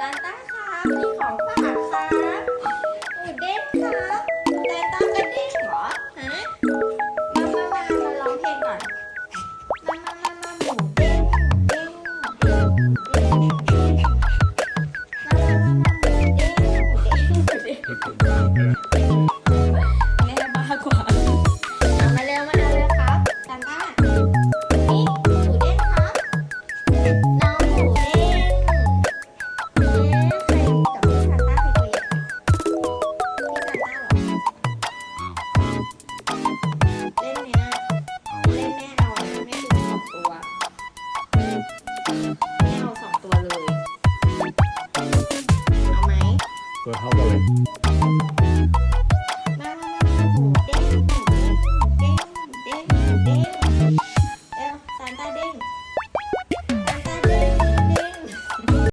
ตาต้าครับมีของฝากครับหมูเด้งครับตาต้าก็เด้งเหรอฮะมามามามาร้องเพลงก่อน มามามามาหมูเด้งเด้งเด้งเด้งเด้งมามามามาหมูเด้งหมูเด้งหมูเด้ง เ